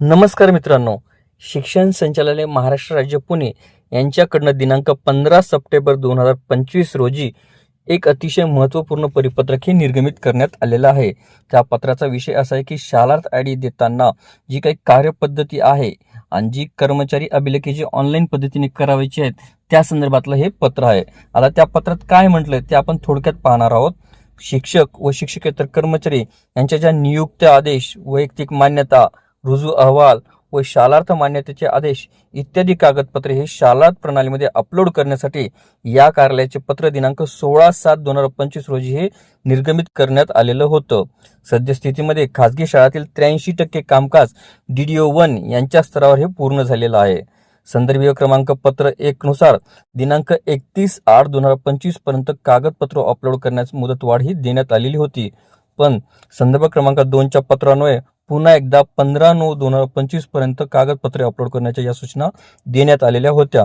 नमस्कार मित्रांनो. शिक्षण संचालनालय महाराष्ट्र राज्य पुणे यांच्याकडनं दिनांक पंधरा सप्टेंबर दोन हजार पंचवीस रोजी एक अतिशय महत्त्वपूर्ण परिपत्रक हे निर्गमित करण्यात आलेलं आहे. त्या पत्राचा विषय असा आहे की शालार्थ आय डी देताना जी काही कार्यपद्धती आहे आणि जी कर्मचारी अभिलेखे जी ऑनलाईन पद्धतीने करावायची आहेत त्या संदर्भातलं हे पत्र आहे. आता त्या पत्रात काय म्हटलंय ते आपण थोडक्यात पाहणार आहोत. शिक्षक व शिक्षकेतर कर्मचारी यांच्या ज्या नियुक्त आदेश वैयक्तिक मान्यता रुजू अहवाल व शालार्थ मान्यतेचे आदेश इत्यादी कागदपत्रे हे शालार्थ प्रणालीमध्ये अपलोड करण्यासाठी या कार्यालयाचे पत्र दिनांक सोळा सात दोन हजार पंचवीस रोजी हे निर्गमित करण्यात आलेलं होतं. सद्यस्थितीमध्ये खासगी शाळातील त्र्याऐंशी टक्के कामकाज डी डी ओ वन यांच्या स्तरावर हे पूर्ण झालेलं आहे. संदर्भीय क्रमांक पत्र एक नुसार दिनांक एकतीस आठ दोन हजार पंचवीसपर्यंत कागदपत्र अपलोड करण्यास मुदतवाढ ही देण्यात आलेली होती. पण संदर्भ क्रमांक दोनच्या पत्रान्वये पुन्हा एकदा पंधरा नऊ दोन हजार पंचवीसपर्यंत कागदपत्रे अपलोड करण्याच्या या सूचना देण्यात आलेल्या होत्या.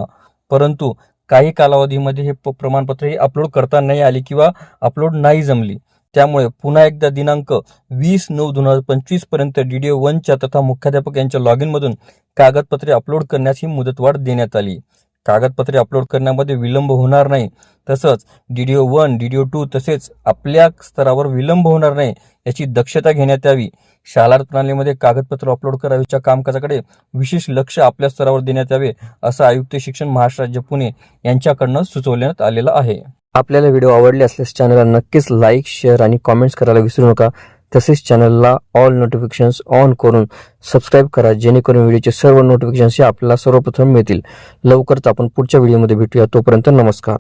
परंतु काही कालावधीमध्ये हे प- प्रमाणपत्र हे अपलोड करता नाही आली किंवा अपलोड नाही जमली. त्यामुळे पुन्हा एकदा दिनांक वीस नऊ दोन हजार पंचवीसपर्यंत डी डी वनच्या तथा मुख्याध्यापक यांच्या लॉग इनमधून कागदपत्रे अपलोड करण्यास ही मुदतवाढ देण्यात आली. कागदपत्रे अपलोड करण्यामध्ये विलंब होणार नाही. तसंच D D O one D D O two तसेच आपल्या स्तरावर विलंब होणार नाही याची दक्षता घेण्यात यावी. शालार प्रणालीमध्ये कागदपत्र अपलोड करावीच्या कामकाजाकडे विशेष लक्ष आपल्या स्तरावर देण्यात यावे असं आयुक्त शिक्षण महाराष्ट्र राज्य पुणे यांच्याकडनं सुचवण्यात आलेलं आहे. आपल्याला व्हिडिओ आवडले असल्यास चॅनलला नक्कीच लाईक शेअर आणि कॉमेंट्स करायला विसरू नका. तसेच चॅनलला ऑल नोटिफिकेशन्स ऑन करून सबस्क्राईब करा जेणेकरून व्हिडिओचे सर्व नोटिफिकेशन्स हे आपल्याला सर्वप्रथम मिळतील. लवकरच आपण पुढच्या व्हिडिओमध्ये भेटूया. तोपर्यंत नमस्कार.